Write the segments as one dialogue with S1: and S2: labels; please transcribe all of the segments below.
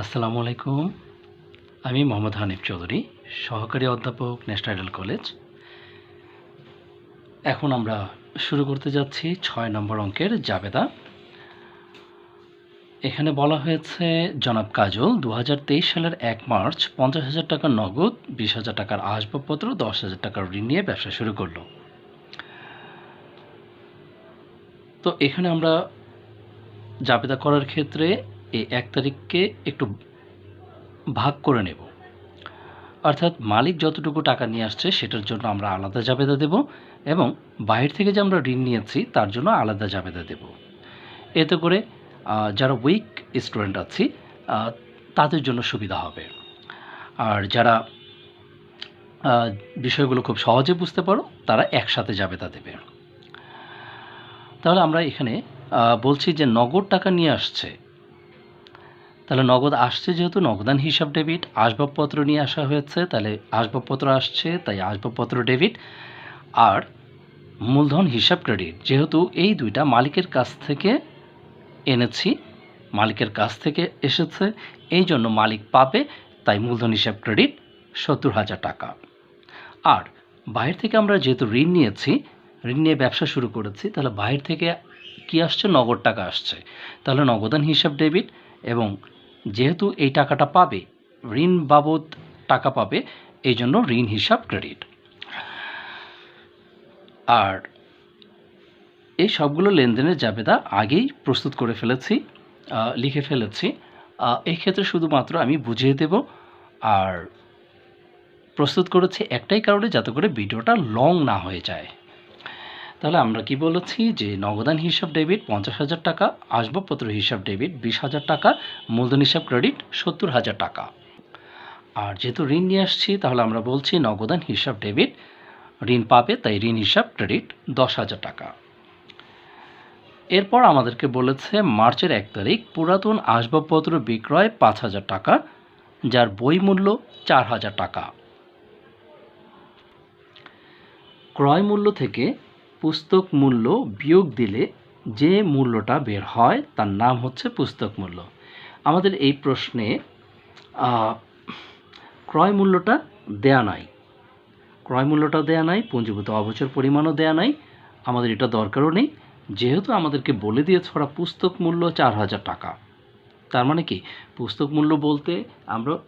S1: আসসালামু আলাইকুম। আমি মোহাম্মদ হানিফ চৌধুরী, সহকারী অধ্যাপক ন্যাশনাল কলেজ। এখন আমরা শুরু করতে যাচ্ছি ছয় নম্বর অঙ্কের জাবেদা। এখানে বলা হয়েছে, জনাব কাজল দু হাজার তেইশ সালের এক মার্চ পঞ্চাশ হাজার টাকা নগদ, বিশ হাজার টাকার আসবাবপত্র, দশ হাজার টাকার ঋণ নিয়ে ব্যবসা শুরু করল। তো এখানে আমরা জাবেদা করার ক্ষেত্রে এই এক তারিখকে একটু ভাগ করে নেব। অর্থাৎ মালিক যতটুকু টাকা নিয়ে আসছে সেটার জন্য আমরা আলাদা জাবেদা দেব এবং বাইরে থেকে যে আমরা ঋণ নিয়েছি তার জন্য আলাদা জাবেদা দেব। এতে করে যারা উইক স্টুডেন্ট আছি তাদের জন্য সুবিধা হবে। আর যারা বিষয়গুলো খুব সহজে বুঝতে পারো, তারা একসাথে জাবেদা দেবে। তাহলে আমরা এখানে বলছি যে নগদ টাকা নিয়ে আসছে তাহলে নগদ আসছে যেহেতু নগদান হিসাব ডেবিট, আসবাবপত্র নিয়ে আসা হয়েছে, তাহলে আসবাবপত্র আসছে, তাই আসবাবপত্র ডেবিট। আর মূলধন হিসাব ক্রেডিট, যেহেতু এই দুইটা মালিকের কাছ থেকে এনেছি, মালিকের কাছ থেকে এসেছে, এই জন্য মালিক পাবে, তাই মূলধন হিসাব ক্রেডিট সত্তর হাজার টাকা। আর বাইরে থেকে আমরা যেহেতু ঋণ নিয়েছি, ঋণ নিয়ে ব্যবসা শুরু করেছি, তাহলে বাইরে থেকে কি আসছে? নগদ টাকা আসছে। তাহলে নগদান হিসাব ডেবিট এবং যেহেতু এই টাকাটা পাবে, ঋণ বাবদ টাকা পাবে, এই জন্য ঋণ হিসাব ক্রেডিট আর এই সবগুলো লেনদেনের জাবেদা আগেই প্রস্তুত করে ফেলেছি লিখে ফেলেছি। এই ক্ষেত্রে শুধুমাত্র আমি বুঝিয়ে দেব। আর প্রস্তুত করেছি একটাই কারণে যাতে করে ভিডিওটা লং না হয়ে যায়। তাহলে আমরা কি বলেছি যে নগদান হিসাব ডেবিট পঞ্চাশ হাজার টাকা, আসবাবপত্র হিসাব ডেবিট বিশ হাজার টাকা, মূলধন হিসাব ক্রেডিট সত্তর হাজার টাকা। আর যেহেতু ঋণ নিয়ে আসছি, তাহলে আমরা বলছি নগদান হিসাব ডেবিট ঋণ পাবে, তাই ঋণ হিসাব ক্রেডিট দশ হাজার টাকা। এরপর আমাদেরকে বলেছে মার্চের এক তারিখ পুরাতন আসবাবপত্র বিক্রয় পাঁচ হাজার টাকা, যার বই মূল্য চার হাজার টাকা। ক্রয় মূল্য থেকে পুস্তক মূল্য বিয়োগ দিলে যে মূল্যটা বের হয়, তার নাম হচ্ছে পুস্তক মূল্য। আমাদের এই প্রশ্নে ক্রয় মূল্যটা দেয়া নাই। ক্রয় মূল্যটা দেয়া নাই, পুঞ্জীভূত অবচর পরিমাণও দেয়া নাই। আমাদের এটা দরকারও নেই। যেহেতু আমাদেরকে বলে দিয়েছে ওরা পুস্তক মূল্য চার হাজার টাকা। তার মানে কি? পুস্তক মূল্য বলতে আমরা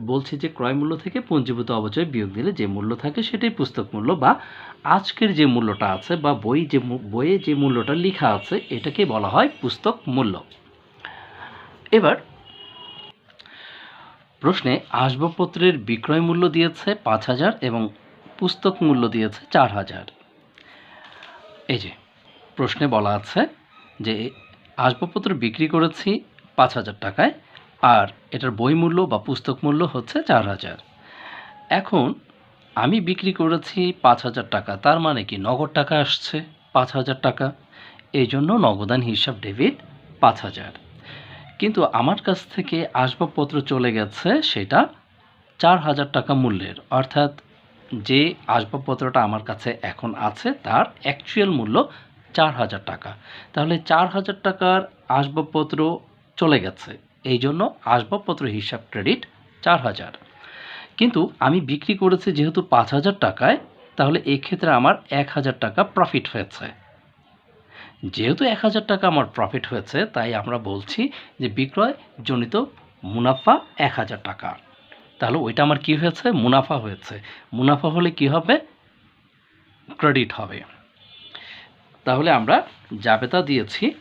S1: বলছি যে ক্রয় মূল্য থেকে পঞ্জীভূত অবচয় বিয়োগ দিলে যে মূল্য থাকে সেটাই পুস্তক মূল্য বা আজকের যে মূল্যটা আছে বা বই যে বইয়ে যে মূল্যটা লেখা আছে, এটাকে বলা হয় পুস্তক মূল্য। এবার প্রশ্নে আসবাবপত্রের বিক্রয় মূল্য দিয়েছে পাঁচ হাজার এবং পুস্তক মূল্য দিয়েছে চার হাজার। এই যে, প্রশ্নে বলা আছে যে, আসবাবপত্র বিক্রি করেছি পাঁচ হাজার টাকায়, আর এটার বই মূল্য বা পুস্তক মূল্য হচ্ছে চার হাজার। এখন আমি বিক্রি করেছি পাঁচ হাজার টাকা। তার মানে কি নগদ টাকা আসছে পাঁচ হাজার টাকা? এই জন্য নগদান হিসাব ডেবিট পাঁচ হাজার। কিন্তু আমার কাছ থেকে আসবাবপত্র চলে গেছে সেটা চার হাজার টাকা মূল্যের। অর্থাৎ যে আসবাবপত্রটা আমার কাছে এখন আছে তার অ্যাকচুয়াল মূল্য চার হাজার টাকা। তাহলে চার হাজার টাকার আসবাবপত্র চলে গেছে। এই জন্য আসবাবপত্র হিসাব ক্রেডিট চার হাজার। কিন্তু আমি বিক্রি করেছি যেহেতু পাঁচ হাজার টাকায়, তাহলে এক্ষেত্রে আমার এক হাজার টাকা প্রফিট হয়েছে। যেহেতু এক হাজার টাকা আমার প্রফিট হয়েছে, তাই আমরা বলছি যে বিক্রয় জনিত মুনাফা এক হাজার টাকা। তাহলে ওইটা আমার কি হয়েছে? মুনাফা হয়েছে। মুনাফা হলে কি হবে? ক্রেডিট হবে। তাহলে আমরা জাবেতা দিয়েছি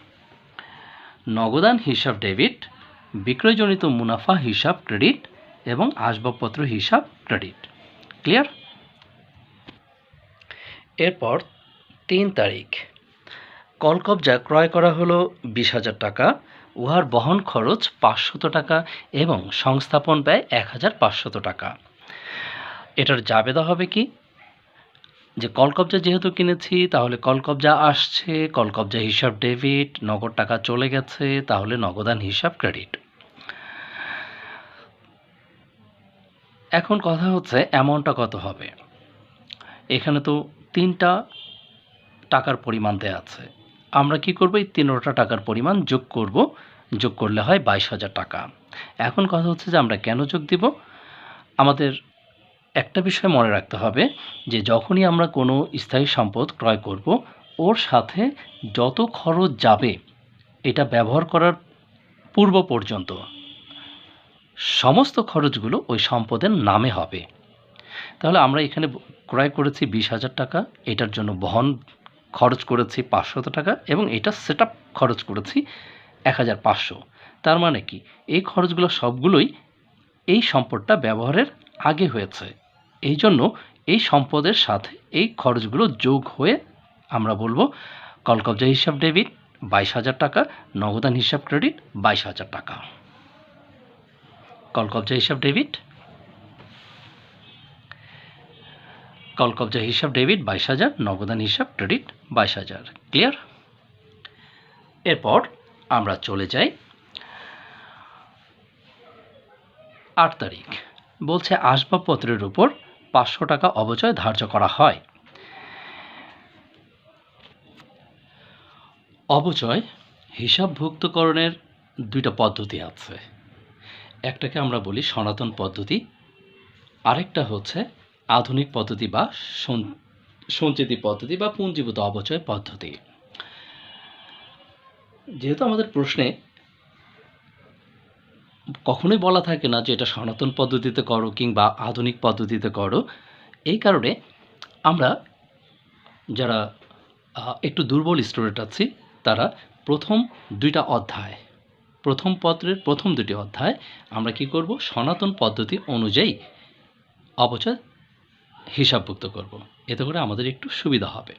S1: নগদান হিসাব ডেবিট বিক্রয়জনিত মুনাফা হিসাব ক্রেডিট এবং আসবাবপত্র হিসাব ক্রেডিট ক্লিয়ার এরপর তিন তারিখ। কলকবজা ক্রয় করা হলো বিশ হাজার টাকা, উহার বহন খরচ পাঁচশত টাকা এবং সংস্থাপন ব্যয় এক হাজার পাঁচশত টাকা। এটার জাবেদা হবে কি? যে কলকবজা যেহেতু কিনেছি, তাহলে কলকবজা আসছে, কলকবজা হিসাব ডেবিট নগদ টাকা চলে গেছে, তাহলে নগদান হিসাব ক্রেডিট এখন কথা হচ্ছে অ্যামাউন্টটা কত হবে। এখানে তো তিনটা টাকার পরিমাণ দেওয়া আছে। আমরা কি করব? এই তিনটা টাকার পরিমাণ যোগ করব। যোগ করলে হয় বাইশ হাজার টাকা। এখন কথা হচ্ছে যে আমরা কেন যোগ দিব? আমাদের একটা বিষয় মনে রাখতে হবে যে যখনই আমরা কোনো স্থায়ী সম্পদ ক্রয় করব, ওর সাথে যত খরচ যাবে, এটা ব্যবহার করার পূর্ব পর্যন্ত সমস্ত খরচগুলো ওই সম্পদের নামে হবে। তাহলে আমরা এখানে ক্রয় করেছি বিশ হাজার টাকা, এটার জন্য বহন খরচ করেছি পাঁচশত টাকা এবং এটা সেট খরচ করেছি এক হাজার পাঁচশো। তার মানে কি? এই খরচগুলো সবগুলোই এই সম্পদটা ব্যবহারের আগে হয়েছে। এই জন্য এই সম্পদের সাথে এই খরচগুলো যোগ হয়ে আমরা বলব কলকবজা হিসাব ডেবিট বাইশ হাজার টাকা, নগদান হিসাব ক্রেডিট বাইশ হাজার টাকা। কলকবজা হিসাব ডেবিট। কলকবজা হিসাব ডেবিট বাইশ হাজার, নগদান হিসাব ক্রেডিট বাইশ হাজার। ক্লিয়ার? এরপর আমরা চলে যাই আট তারিখ। বলছে আসবাবপত্রের উপর পাঁচশো টাকা অবচয় ধার্য করা হয়। অবচয় হিসাবভুক্তকরণের দুইটা পদ্ধতি আছে। একটাকে আমরা বলি সনাতন পদ্ধতি, আরেকটা হচ্ছে আধুনিক পদ্ধতি বা সঞ্চিতি পদ্ধতি বা পুঞ্জীভূত অবচয় পদ্ধতি। যেহেতু আমাদের প্রশ্নে কখনোই বলা থাকে না যে এটা সনাতন পদ্ধতিতে করো কিংবা আধুনিক পদ্ধতিতে করো, এই কারণে আমরা যারা একটু দুর্বল স্টুডেন্ট আছি, তারা প্রথম দুইটা অধ্যায় প্রথম পত্রের প্রথম দুটি অধ্যায়, আমরা কি করব? সনাতন পদ্ধতি অনুযায়ী অবচয় হিসাবভুক্ত করব। এতে করে আমাদের একটু সুবিধা হবে।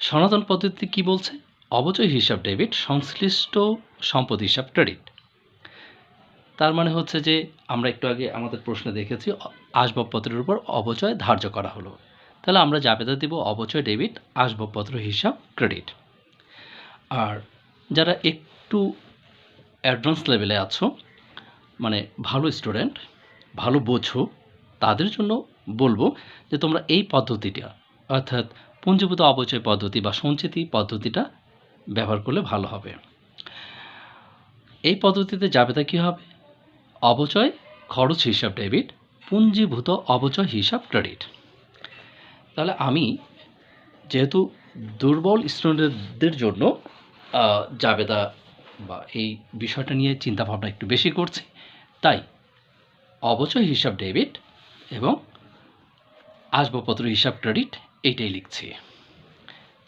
S1: সনাতন পদ্ধতি কি বলছে? অবচয় হিসাব ডেবিট, সংশ্লিষ্ট সম্পদ হিসাব ক্রেডিট। তার মানে হচ্ছে যে, আমরা একটু আগে আমাদের প্রশ্নে দেখেছি, আসবাবপত্রের উপর অবচয় ধার্য করা হলো। তাহলে আমরা জাবেদা দিব অবচয় ডেবিট, আসবাবপত্র হিসাব ক্রেডিট। আর যারা একটু অ্যাডভান্স লেভেলে আছো মানে ভালো স্টুডেন্ট ভালো বোঝো, তাদের জন্য বলব যে তোমরা এই পদ্ধতিটা, অর্থাৎ পুঞ্জীভূত অবচয় পদ্ধতি বা সঞ্চিতি পদ্ধতিটা ব্যবহার করলে ভালো হবে। এই পদ্ধতিতে জাবেদা কী হবে? অবচয় খরচ হিসাব ডেবিট পুঞ্জীভূত অবচয় হিসাব ক্রেডিট তাহলে আমি যেহেতু দুর্বল স্টুডেন্টদের জন্য জাবেদা বা এই বিষয়টা নিয়ে চিন্তাভাবনা একটু বেশি করছি। তাই অবচয় হিসাব ডেবিট এবং আসবাবপত্র হিসাব ক্রেডিট এইটাই লিখছি।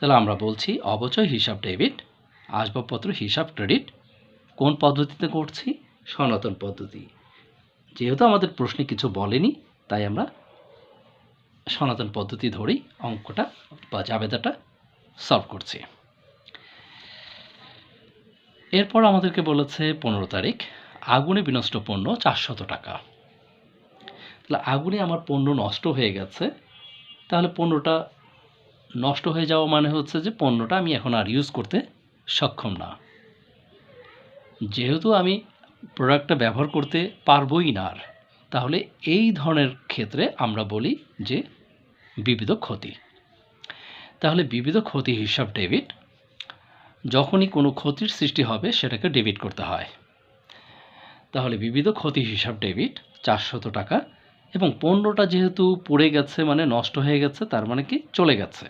S1: তাহলে আমরা বলছি অবচয় হিসাব ডেবিট, আসবাবপত্র হিসাব ক্রেডিট কোন পদ্ধতিতে করছি? সনাতন পদ্ধতি। যেহেতু আমাদের প্রশ্নে কিছু বলেনি, তাই আমরা সনাতন পদ্ধতি ধরেই অঙ্কটা বা জাবেদাটা সলভ করছি। এরপর আমাদেরকে বলেছে পনেরো তারিখ, আগুনে বিনষ্ট পণ্য চারশত টাকা। তাহলে আগুনে আমার পণ্য নষ্ট হয়ে গেছে, তাহলে পণ্যটা নষ্ট হয়ে যাওয়া মানে হচ্ছে যে পণ্যটা আমি এখন আর ইউজ করতে সক্ষম না। যেহেতু আমি প্রোডাক্টটা ব্যবহার করতে পারবই না আর, তাহলে এই ধরনের ক্ষেত্রে আমরা বলি যে বিবিধ ক্ষতি। তাহলে বিবিধ ক্ষতি হিসাব ডেবিট যখনই কোনো ক্ষতির সৃষ্টি হবে, সেটাকে ডেবিট করতে হয়। তাহলে বিবিধ ক্ষতি হিসাব ডেবিট চারশত টাকা এবং পণ্যটা যেহেতু পড়ে গেছে মানে নষ্ট হয়ে গেছে, তার মানে কি? চলে গেছে।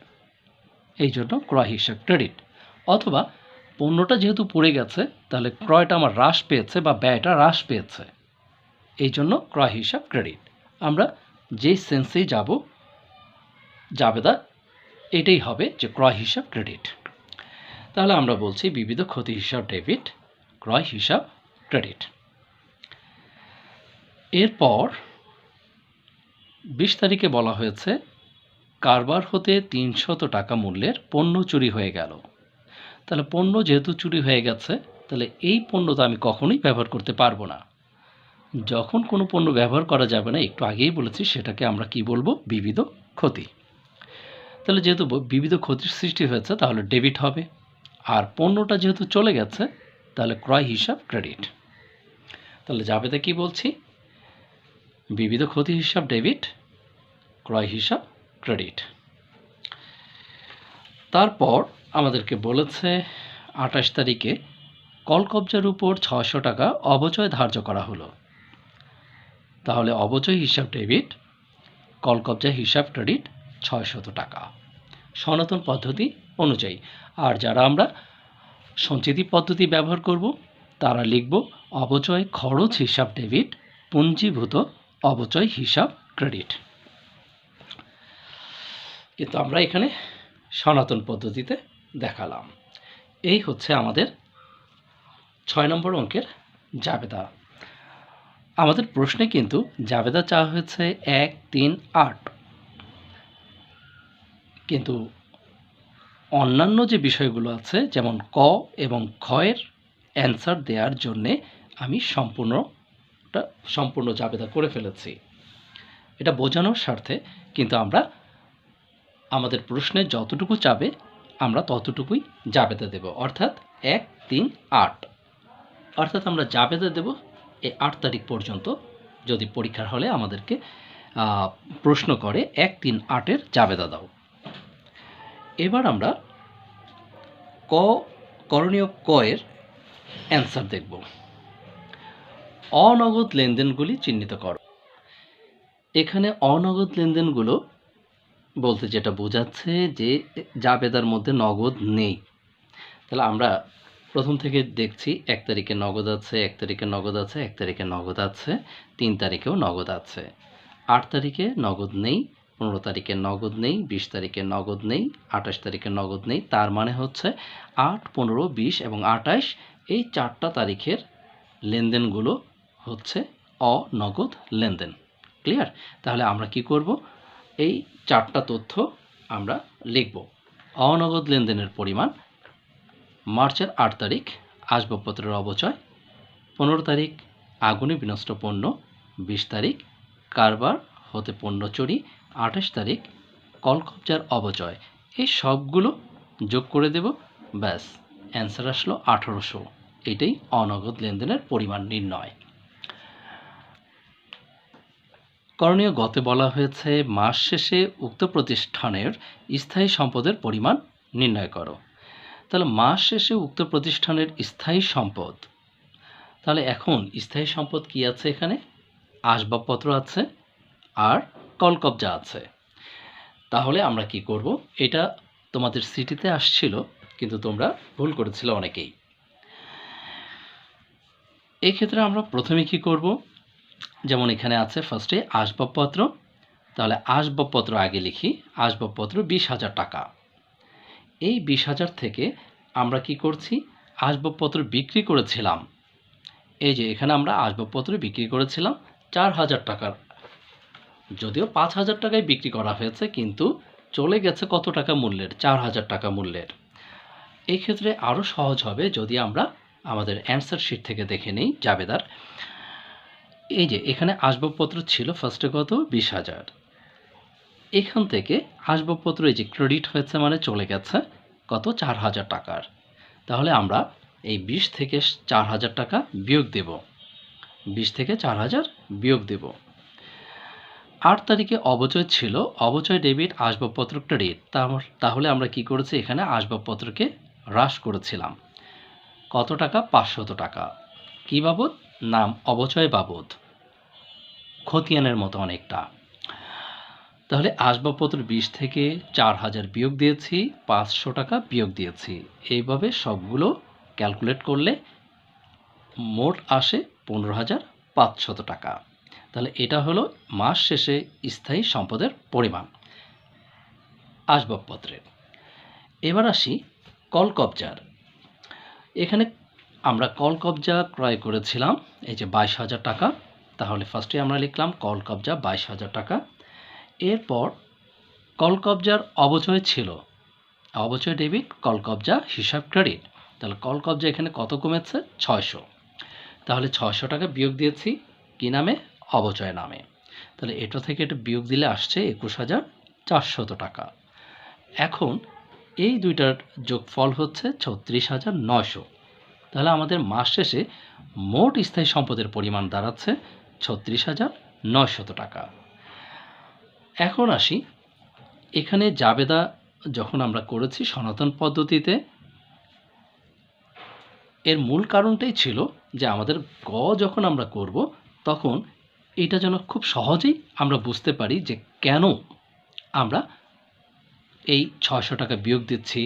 S1: এই জন্য ক্রয় হিসাব ক্রেডিট অথবা পণ্যটা যেহেতু পড়ে গেছে, তাহলে ক্রয়টা আমার হ্রাস পেয়েছে বা ব্যয়টা হ্রাস পেয়েছে। এই জন্য ক্রয় হিসাব ক্রেডিট আমরা যেই সেন্সেই যাব জাবেদা এটাই হবে যে ক্রয় হিসাব ক্রেডিট তাহলে আমরা বলছি বিবিধ ক্ষতি হিসাব ডেবিট, ক্রয় হিসাব, ক্রেডিট। এরপর বিশ তারিখে বলা হয়েছে, কারবার হতে তিনশত টাকা মূল্যের পণ্য চুরি হয়ে গেল। তাহলে পণ্য যেহেতু চুরি হয়ে গেছে, তাহলে এই পণ্য তো আমি কখনোই ব্যবহার করতে পারব না। যখন কোনো পণ্য ব্যবহার করা যাবে না, একটু আগেই বলেছি, সেটাকে আমরা কি বলব? বিবিধ ক্ষতি। তাহলে যেহেতু বিবিধ ক্ষতির সৃষ্টি হয়েছে, তাহলে ডেবিট হবে। পণ্যটা যেহেতু চলে গেছে, তাহলে ক্রয় হিসাব ক্রেডিট তাহলে যাবেতে কি বলছি? বিবিধ ক্ষতি হিসাব ডেবিট ক্রয় হিসাব ক্রেডিট তারপর আমাদেরকে বলেছে, আঠাশ তারিখে কল কবজার উপর ছয়শো টাকা অবচয় ধার্য করা হলো। তাহলে অবচয় হিসাব ডেবিট কল কবজা হিসাব ক্রেডিট ছয়শত টাকা। সনাতন পদ্ধতি অনুযায়ী। আর যারা আমরা সঞ্চিতি পদ্ধতি ব্যবহার করব, তারা লিখব অবচয় খরচ হিসাব ডেবিট, পুঞ্জীভূত অবচয় হিসাব ক্রেডিট। কিন্তু আমরা এখানে সনাতন পদ্ধতিতে দেখালাম। এই হচ্ছে আমাদের ছয় নম্বর অঙ্কের জাবেদা। আমাদের প্রশ্নে কিন্তু জাবেদা চাওয়া হয়েছে এক, তিন, আট। কিন্তু অন্যান্য যে বিষয়গুলো আছে, যেমন ক এবং খয়ের অ্যান্সার দেওয়ার জন্যে আমি সম্পূর্ণটা, সম্পূর্ণ জাবেদা করে ফেলেছি। এটা বোঝানোর স্বার্থে কিন্তু আমরা আমাদের প্রশ্নে যতটুকু চাবে, আমরা ততটুকুই জাবেদা দেব। অর্থাৎ এক, তিন, আট। অর্থাৎ আমরা জাবেদা দেব এই আট তারিখ পর্যন্ত, যদি পরীক্ষার হলে আমাদেরকে প্রশ্ন করে এক, তিন, আটের জাবেদা দাও। এবার আমরা ক, করণীয় ক এর অ্যান্সার দেখব। অনগদ লেনদেনগুলি চিহ্নিত করো। এখানে অনগদ লেনদেনগুলো বলতে যেটা বোঝাচ্ছে যে জাবেদার মধ্যে নগদ নেই। তাহলে আমরা প্রথম থেকে দেখছি এক তারিখে নগদ আছে, এক তারিখে নগদ আছে, এক তারিখে নগদ আছে, তিন তারিখেও নগদ আছে। আট তারিখে নগদ নেই পনেরো তারিখে নগদ নেই, বিশ তারিখে নগদ নেই, আঠাশ তারিখে নগদ নেই, তার মানে হচ্ছে আট, পনেরো, বিশ এবং আঠাশ এই চারটা তারিখের লেনদেনগুলো হচ্ছে অনগদ লেনদেন। ক্লিয়ার? তাহলে আমরা কি করব? এই চারটা তথ্য আমরা লিখব। অনগদ লেনদেনের পরিমাণ মার্চের আট তারিখ, আসবাবপত্রের অবচয় পনেরো তারিখ আগুনে বিনষ্ট পণ্য, বিশ তারিখ কারবার হতে পণ্য চুরি আঠাশ তারিখ কলকবজার অবচয় এই সবগুলো যোগ করে দেব। ব্যাস, অ্যান্সার আসলো আঠারোশো। এটাই অনগদ লেনদেনের পরিমাণ নির্ণয়। করণীয় গতে বলা হয়েছে, মাস শেষে উক্ত প্রতিষ্ঠানের স্থায়ী সম্পদের পরিমাণ নির্ণয় করো। তাহলে মাস শেষে উক্ত প্রতিষ্ঠানের স্থায়ী সম্পদ। তাহলে এখন স্থায়ী সম্পদ কি আছে এখানে? আসবাবপত্র আছে, আর কলকবজা আছে। তাহলে আমরা কি করব? এটা তোমাদের সিটিতে আসছিল, কিন্তু তোমরা ভুল করেছিল অনেকেই। এই ক্ষেত্রে আমরা প্রথমে কি করব? যেমন এখানে আছে ফার্স্টে আসবাবপত্র। তাহলে আসবাবপত্র আগে লিখি। আসবাবপত্র বিশ হাজার টাকা। এই বিশ হাজার থেকে আমরা কি করছি? আসবাবপত্র বিক্রি করেছিলাম। এই যে এখানে আমরা আসবাবপত্র বিক্রি করেছিলাম, চার হাজার টাকার যদিও পাঁচ হাজার টাকায় বিক্রি করা হয়েছে, কিন্তু চলে গেছে কত টাকা মূল্যের? চার হাজার টাকা মূল্যের। এই ক্ষেত্রে আরও সহজ হবে যদি আমরা আমাদের অ্যান্সার শিট থেকে দেখে নিই, জাবেদার। এই যে, এখানে আসবাবপত্র ছিল ফার্স্টে কত? বিশ হাজার। এখান থেকে আসবাবপত্র এই যে ক্রেডিট হয়েছে মানে চলে গেছে কত? চার হাজার টাকার। তাহলে আমরা এই বিশ থেকে চার হাজার টাকা বিয়োগ দেব। বিশ থেকে চার হাজার বিয়োগ দেব। আট তারিখে অবচয় ছিল। অবচয় ডেবিট আসবাবপত্র ক্রেডিট তাহলে আমরা কি করেছি? এখানে আসবাবপত্রকে হ্রাস করেছিলাম। কত টাকা? পাঁচশত টাকা। কী বাবদ? নাম অবচয় বাবদ। খতিয়ানের মতো অনেকটা। তাহলে আসবাবপত্র বিশ থেকে চার হাজার বিয়োগ দিয়েছি, পাঁচশো টাকা বিয়োগ দিয়েছি। এইভাবে সবগুলো ক্যালকুলেট করলে মোট আসে পনেরো হাজার পাঁচশত টাকা। তাহলে এটা হলো মাস শেষে স্থায়ী সম্পদের পরিমাণ। আসবাবপত্রের এবার আসি কল কবজার এখানে আমরা কল কবজা ক্রয় করেছিলাম, এই যে বাইশ হাজার টাকা। তাহলে ফার্স্টে আমরা লিখলাম কল কবজা বাইশ হাজার টাকা। এরপর কল কবজার অবচয় ছিল। অবচয় ডেবিট কল কবজা হিসাব ক্রেডিট। তাহলে কল কবজা এখানে কত কমেছে? ছয়শো। তাহলে ছয়শো টাকা বিয়োগ দিয়েছি। কি নামে? অবচয় নামে। তাহলে এটা থেকে এটা বিয়োগ দিলে আসছে একুশ হাজার চারশত টাকা। এখন এই দুইটার যোগফল হচ্ছে ছত্রিশ হাজার নয়শো। তাহলে আমাদের মাস শেষে মোট স্থায়ী সম্পদের পরিমাণ দাঁড়াচ্ছে ছত্রিশ হাজার নয়শত টাকা। এখন আসি, এখানে জাবেদা যখন আমরা করেছি সনাতন পদ্ধতিতে, এর মূল কারণটাই ছিল যে আমাদের গ যখন আমরা করব, তখন এটা যেন খুব সহজেই আমরা বুঝতে পারি যে কেন আমরা এই ছয়শো টাকা বিয়োগ দিচ্ছি,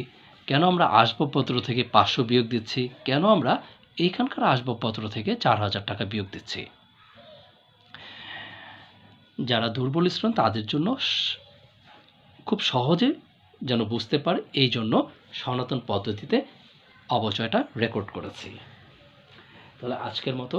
S1: কেন আমরা আসবাবপত্র থেকে পাঁচশো বিয়োগ দিচ্ছি, কেন আমরা এইখানকার আসবাবপত্র থেকে চার হাজার টাকা বিয়োগ দিচ্ছি। যারা দুর্বল স্টুডেন্ট তাদের জন্য খুব সহজে যেন বুঝতে পারে, এই জন্য সনাতন পদ্ধতিতে অবচয়টা রেকর্ড করেছি। তাহলে আজকের মতো